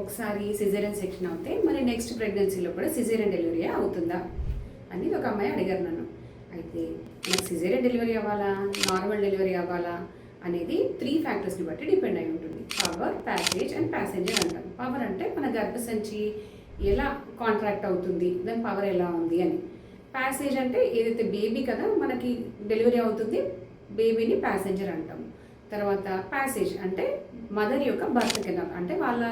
ఒకసారి caesarean section అవుతే మరి నెక్స్ట్ ప్రెగ్నెన్సీలో కూడా సిజేరియన్ డెలివరీ అవుతుందా అని ఒక అమ్మాయి అడిగారు నన్ను. అయితే నాకు సిజేరియన్ డెలివరీ అవ్వాలా? నార్మల్ డెలివరీ అవ్వాలా? అనేది త్రీ ఫ్యాక్టర్స్ని బట్టి డిపెండ్ అయి ఉంటుంది. పవర్ ప్యాకేజ్ అండ్ ప్యాసెంజర్ అంటాం. పవర్ అంటే మన గర్భసంచి ఎలా కాంట్రాక్ట్ అవుతుంది? దాని పవర్ ఎలా ఉంది అని. ప్యాసేజ్ అంటే ఏదైతే బేబీ కదా మనకి డెలివరీ అవుతుంది బేబీని ప్యాసింజర్ అంటాం. తర్వాత ప్యాసేజ్ అంటే మదర్ యొక్క బర్త్ కెనాల్ అంటే వాళ్ళ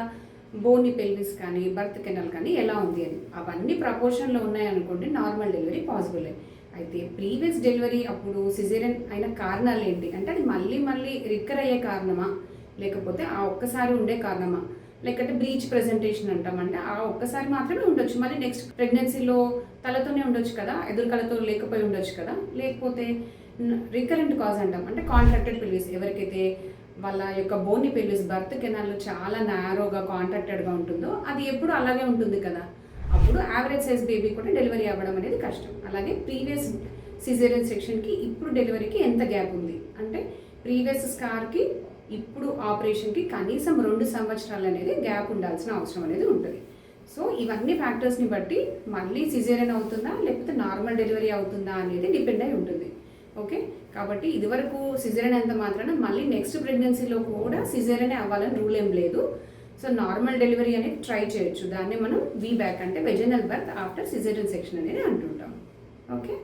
బోని పెల్విస్ కానీ బర్త్ కెనల్ కానీ ఎలా ఉంది అని. అవన్నీ ప్రపోర్షన్లో ఉన్నాయనుకోండి నార్మల్ డెలివరీ పాసిబులే అయితే ప్రీవియస్ డెలివరీ అప్పుడు సిజేరియన్ అయిన కారణాలు ఏంటి? అంటే అది మళ్ళీ మళ్ళీ రికర్ అయ్యే కారణమా? లేకపోతే ఆ ఒక్కసారి ఉండే కారణమా? లేకపోతే బ్రీచ్ ప్రెజెంటేషన్ అంటాం. అంటే ఆ ఒక్కసారి మాత్రమే ఉండొచ్చు. మళ్ళీ నెక్స్ట్ ప్రెగ్నెన్సీలో తలతోనే ఉండొచ్చు కదా? ఎదురు కళతో లేకపోయి ఉండొచ్చు కదా? లేకపోతే రికరెంట్ కాజ్ అంటాం. అంటే కాంట్రాక్టెడ్ పెల్విస్ ఎవరికైతే వాళ్ళ యొక్క బోని పెల్విస్ బర్త్ కెనాల్లో చాలా నారోగా కాంట్రాక్టెడ్గా ఉంటుందో అది ఎప్పుడు అలాగే ఉంటుంది కదా. అప్పుడు యావరేజ్ సైజ్ బేబీ కూడా డెలివరీ అవ్వడం అనేది కష్టం. అలాగే ప్రీవియస్ సిజేరియన్ సెక్షన్కి ఇప్పుడు డెలివరీకి ఎంత గ్యాప్ ఉంది? అంటే ప్రీవియస్ స్కార్కి ఇప్పుడు ఆపరేషన్కి కనీసం రెండు సంవత్సరాలు అనేది గ్యాప్ ఉండాల్సిన అవసరం అనేది ఉంటుంది. సో ఇవన్నీ ఫ్యాక్టర్స్ని బట్టి మళ్ళీ సిజేరియన్ అవుతుందా లేకపోతే నార్మల్ డెలివరీ అవుతుందా అనేది డిపెండ్ అయి ఉంటుంది. ఓకే? కాబట్టి ఇదివరకు సిజరన్ ఎంత మాత్రాన మళ్ళీ నెక్స్ట్ ప్రెగ్నెన్సీలో కూడా సిజరనే అవ్వాలని రూల్ ఏం లేదు. సో నార్మల్ డెలివరీ అనేది ట్రై చేయొచ్చు. దాన్ని మనం వీ బ్యాక్ అంటే vaginal birth after caesarean section అనేది అంటుంటాం. ఓకే?